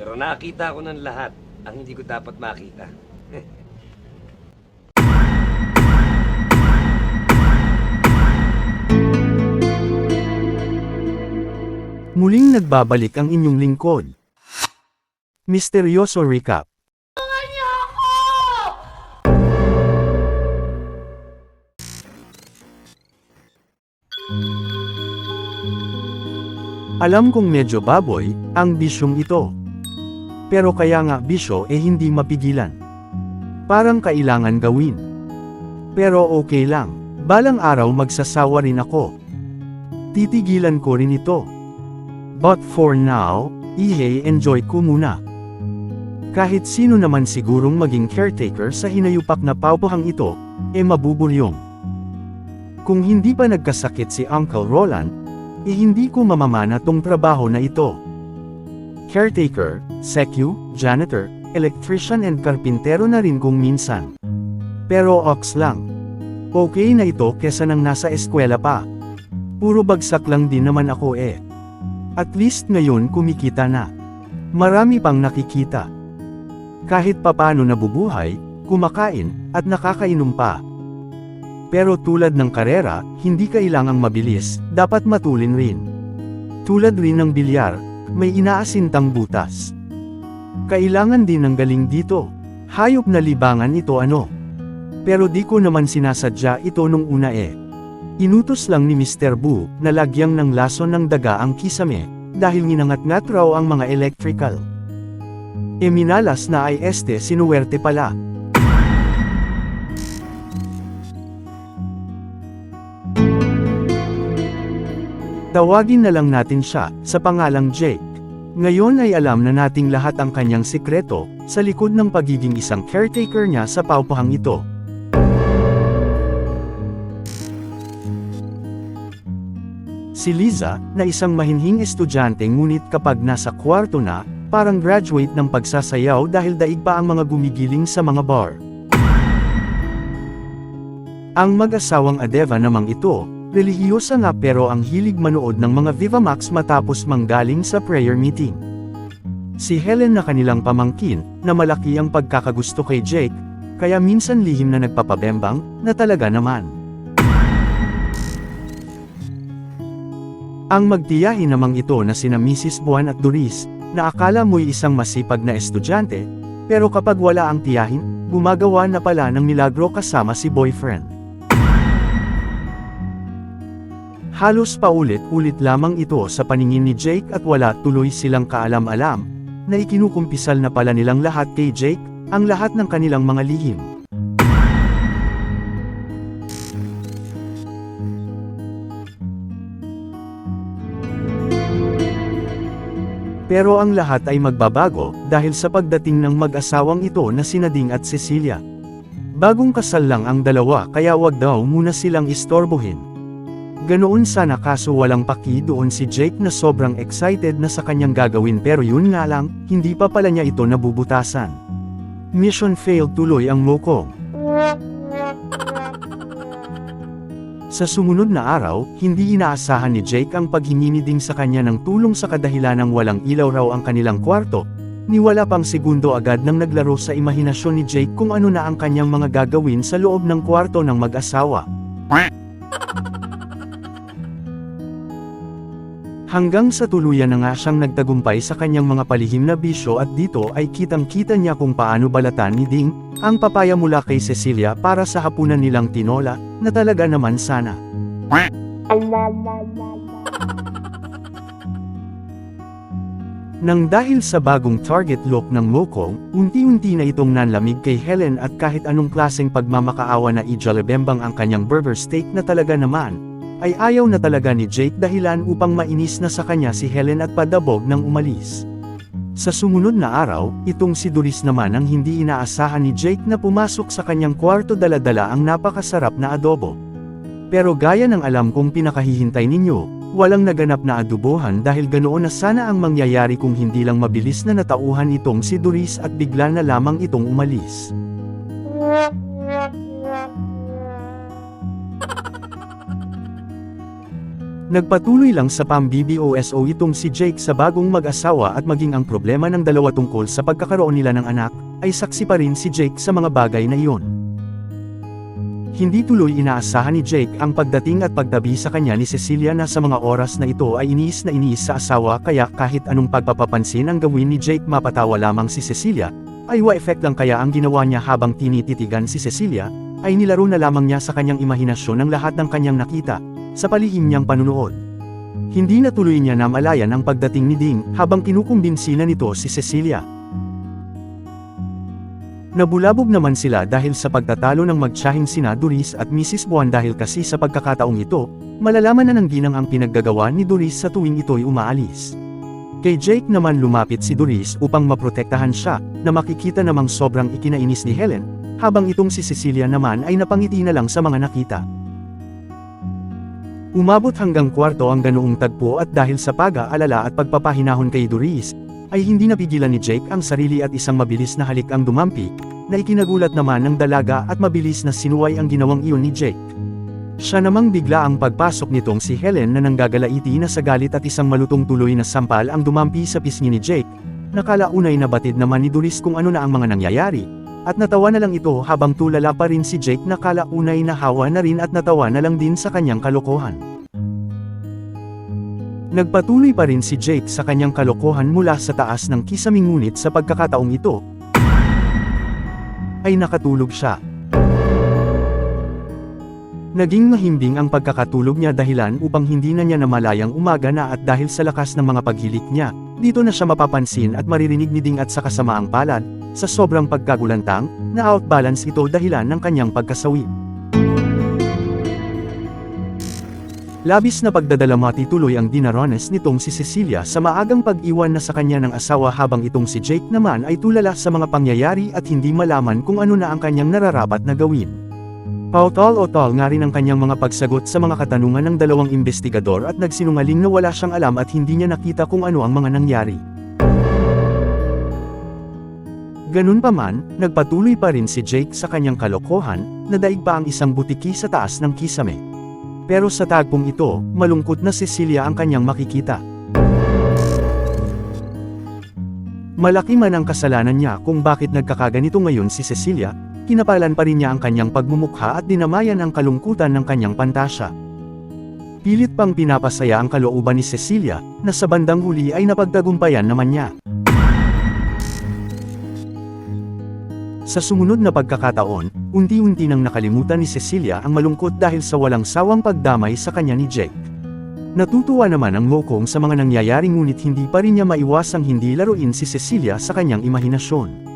Pero nakita ko ng lahat ang hindi ko dapat makita. Muling nagbabalik ang inyong lingkod. Misteryoso Recap Alam kong medyo baboy, ang bisyong ito. Pero kaya nga bisyo eh hindi mapigilan. Parang kailangan gawin. Pero okay lang, balang araw magsasawa rin ako. Titigilan ko rin ito. But for now, ihe enjoy ko muna. Kahit sino naman sigurong maging caretaker sa hinayupak na paupuhang ito, e mabuburyong. Kung hindi pa nagkasakit si Uncle Roland, eh hindi ko mamamana tong trabaho na ito. Caretaker, secu, janitor, electrician and karpintero na rin kung minsan. Pero ox lang. Okay na ito kesa nang nasa eskwela pa. Puro bagsak lang din naman ako eh. At least ngayon kumikita na. Marami pang nakikita. Kahit papano nabubuhay, kumakain, at nakakainom pa. Pero tulad ng karera, hindi kailangang mabilis, dapat matulin rin. Tulad rin ng bilyar, may inaasintang butas. Kailangan din ng galing dito. Hayop na libangan ito ano. Pero di ko naman sinasadya ito nung una eh. Inutos lang ni Mr. Bu, na lagyang ng lason ng daga ang kisame, dahil nginangat-ngat raw ang mga electrical. E na ay este sinuwerte pala. Tawagin na lang natin siya, sa pangalang Jake. Ngayon ay alam na nating lahat ang kanyang sikreto, sa likod ng pagiging isang caretaker niya sa paupahang ito. Si Liza, na isang mahinhing estudyante ngunit kapag nasa kwarto na, parang graduate ng pagsasayaw dahil daig pa ang mga gumigiling sa mga bar. Ang mag-asawang Adeva namang ito, relihiyosa nga pero ang hilig manood ng mga Viva Max matapos manggaling sa prayer meeting. Si Helen na kanilang pamangkin, na malaki ang pagkakagusto kay Jake, kaya minsan lihim na nagpapabembang, na talaga naman. Ang magtiyahin namang ito na sina Mrs. Buwan at Doris, na akala mo'y isang masipag na estudyante, pero kapag wala ang tiyahin, gumagawa na pala ng milagro kasama si boyfriend. Halos paulit-ulit lamang ito sa paningin ni Jake at wala tuloy silang kaalam-alam, na ikinukumpisal na pala nilang lahat kay Jake, ang lahat ng kanilang mga lihim. Pero ang lahat ay magbabago, dahil sa pagdating ng mag-asawang ito na sinading at Cecilia. Bagong kasal lang ang dalawa kaya wag daw muna silang istorbohin. Ganoon sana kaso walang paki doon si Jake na sobrang excited na sa kanyang gagawin pero yun nga lang, hindi pa pala niya ito nabubutasan. Mission failed tuloy ang Mokong. Sa sumunod na araw, hindi inaasahan ni Jake ang paghingi ni Ding sa kanya ng tulong sa kadahilanang walang ilaw raw ang kanilang kwarto. Niwala pang segundo agad nang naglaro sa imahinasyon ni Jake kung ano na ang kanyang mga gagawin sa loob ng kwarto ng mag-asawa. Hanggang sa tuluyan na nga siyang nagtagumpay sa kanyang mga palihim na bisyo at dito ay kitang-kita niya kung paano balatan ni Ding, ang papaya mula kay Cecilia para sa hapunan nilang tinola, na talaga naman sana. Nang dahil sa bagong target look ng Mokong, unti-unti na itong nanlamig kay Helen at kahit anong klaseng pagmamakaawa na ijalebembang ang kanyang burger steak na talaga naman, ay ayaw na talaga ni Jake dahilan upang mainis na sa kanya si Helen at padabog ng umalis. Sa sumunod na araw, itong si Doris naman ang hindi inaasahan ni Jake na pumasok sa kanyang kwarto dala-dala ang napakasarap na adobo. Pero gaya ng alam kong pinakahihintay ninyo, walang naganap na adubohan dahil ganoon na sana ang mangyayari kung hindi lang mabilis na natauhan itong si Doris at bigla na lamang itong umalis. Nagpatuloy lang sa pambiboso itong si Jake sa bagong mag-asawa at maging ang problema ng dalawa tungkol sa pagkakaroon nila ng anak, ay saksi pa rin si Jake sa mga bagay na iyon. Hindi tuloy inaasahan ni Jake ang pagdating at pagtabi sa kanya ni Cecilia na sa mga oras na ito ay iniis na iniis sa asawa kaya kahit anong pagpapapansin ang gawin ni Jake mapatawa lamang si Cecilia, ay wa-effect lang kaya ang ginawa niya habang tinititigan si Cecilia, ay nilaro na lamang niya sa kanyang imahinasyon ang lahat ng kanyang nakita, sa palihim niyang panunood. Hindi na tuloy niya na malayan ang pagdating ni Ding habang kinukumbinsi na nito si Cecilia. Nabulabog naman sila dahil sa pagtatalo ng magtsahing sina Doris at Mrs. Buwan dahil kasi sa pagkakataong ito, malalaman na ng ginang ang pinaggagawa ni Doris sa tuwing ito'y umaalis. Kay Jake naman lumapit si Doris upang maprotektahan siya, na makikita namang sobrang ikinainis ni Helen, habang itong si Cecilia naman ay napangiti na lang sa mga nakita. Umabot hanggang kwarto ang ganoong tagpo at dahil sa pag-aalala at pagpapahinahon kay Doris, ay hindi napigilan ni Jake ang sarili at isang mabilis na halik ang dumampi, na ikinagulat naman ng dalaga at mabilis na sinuway ang ginawang iyon ni Jake. Siya namang bigla ang pagpasok nitong si Helen na nanggagalaiti na sa galit at isang malutong tuloy na sampal ang dumampi sa pisngi ni Jake, nakalaunay na batid naman ni Doris kung ano na ang mga nangyayari, at natawa na lang ito habang tulala pa rin si Jake na kalaunay na hawa na rin at natawa na lang din sa kanyang kalokohan. Nagpatuloy pa rin si Jake sa kanyang kalokohan mula sa taas ng kisaming ngunit sa pagkakataong ito, ay nakatulog siya. Naging mahimbing ang pagkakatulog niya dahilan upang hindi na niya namalayang umaga na at dahil sa lakas ng mga paghilik niya, dito na siya mapapansin at maririnig ni Ding at sa kasamaang palad, sa sobrang pagkagulantang, na outbalance ito dahilan ng kanyang pagkasawi. Labis na pagdadalamati tuloy ang dinarones nitong si Cecilia sa maagang pag-iwan na sa kanya ng asawa habang itong si Jake naman ay tulala sa mga pangyayari at hindi malaman kung ano na ang kanyang nararapat na gawin. Pautol-otol nga rin ang kanyang mga pagsagot sa mga katanungan ng dalawang investigador at nagsinungaling na wala siyang alam at hindi niya nakita kung ano ang mga nangyari. Ganun pa man, nagpatuloy pa rin si Jake sa kanyang kalokohan, na daig pa ang isang butiki sa taas ng kisame. Pero sa tagpong ito, malungkot na Cecilia ang kanyang makikita. Malaki man ang kasalanan niya kung bakit nagkakaganito ngayon si Cecilia, kinapalan pa rin niya ang kanyang pagmumukha at dinamayan ang kalungkutan ng kanyang pantasya. Pilit pang pinapasaya ang kalooban ni Cecilia, na sa bandang huli ay napagtagumpayan naman niya. Sa sumunod na pagkakataon, unti-unti nang nakalimutan ni Cecilia ang malungkot dahil sa walang sawang pagdamay sa kanya ni Jake. Natutuwa naman ang Mokong sa mga nangyayari ngunit hindi pa rin niya maiwasang hindi laruin si Cecilia sa kanyang imahinasyon.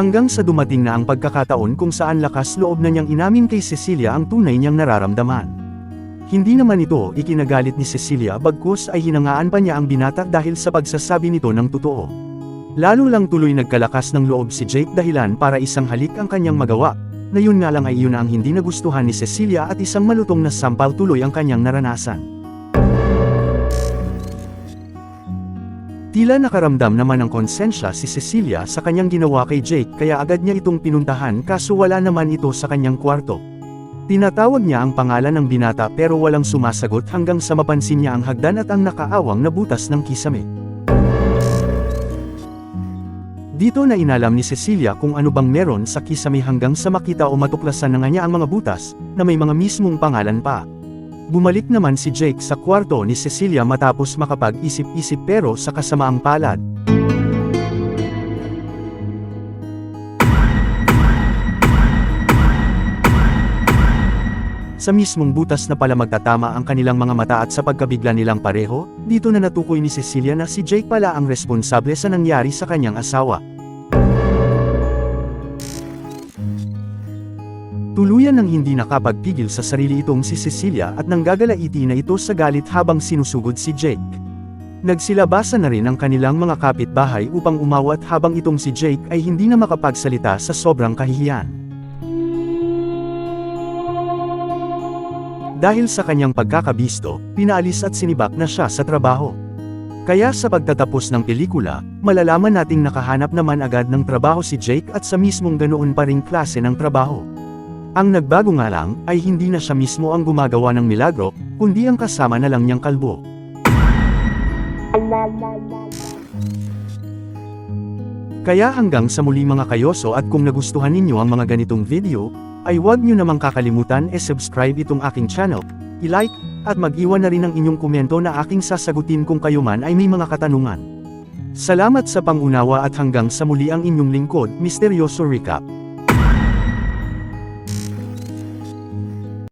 Hanggang sa dumating na ang pagkakataon kung saan lakas loob na niyang inamin kay Cecilia ang tunay niyang nararamdaman. Hindi naman ito ikinagalit ni Cecilia bagkus ay hinangaan pa niya ang binata dahil sa pagsasabi nito ng totoo. Lalo lang tuloy nagkalakas ng loob si Jake dahilan para isang halik ang kanyang magawa, na yun nga lang ay yun ang hindi nagustuhan ni Cecilia at isang malutong na sampal tuloy ang kanyang naranasan. Tila nakaramdam naman ng konsensya si Cecilia sa kanyang ginawa kay Jake kaya agad niya itong pinuntahan kaso wala naman ito sa kanyang kwarto. Tinatawag niya ang pangalan ng binata pero walang sumasagot hanggang sa mapansin niya ang hagdan at ang nakaawang na butas ng kisame. Dito na inalam ni Cecilia kung ano bang meron sa kisame hanggang sa makita o matuklasan na nga niya ang mga butas, na may mga mismong pangalan pa. Bumalik naman si Jake sa kwarto ni Cecilia matapos makapag-isip-isip pero sa kasamaang palad. Sa mismong butas na pala magtatama ang kanilang mga mata at sa pagkabigla nilang pareho, dito na natukoy ni Cecilia na si Jake pala ang responsable sa nangyari sa kanyang asawa. Tuluyan nang hindi nakapagpigil sa sarili itong si Cecilia at nanggagalaiti na ito sa galit habang sinusugod si Jake. Nagsilabasan na rin ang kanilang mga kapitbahay upang umawat habang itong si Jake ay hindi na makapagsalita sa sobrang kahihiyan. Dahil sa kanyang pagkakabisto, pinaalis at sinibak na siya sa trabaho. Kaya sa pagtatapos ng pelikula, malalaman nating nakahanap naman agad ng trabaho si Jake at sa mismong ganoon pa ring klase ng trabaho. Ang nagbago nga lang, ay hindi na siya mismo ang gumagawa ng milagro, kundi ang kasama na lang niyang kalbo. Kaya hanggang sa muli mga kayoso at kung nagustuhan ninyo ang mga ganitong video, ay huwag nyo namang kakalimutan e subscribe itong aking channel, i-like, at mag-iwan na rin ng inyong komento na aking sasagutin kung kayo man ay may mga katanungan. Salamat sa pangunawa at hanggang sa muli ang inyong lingkod, Misteryoso Recap.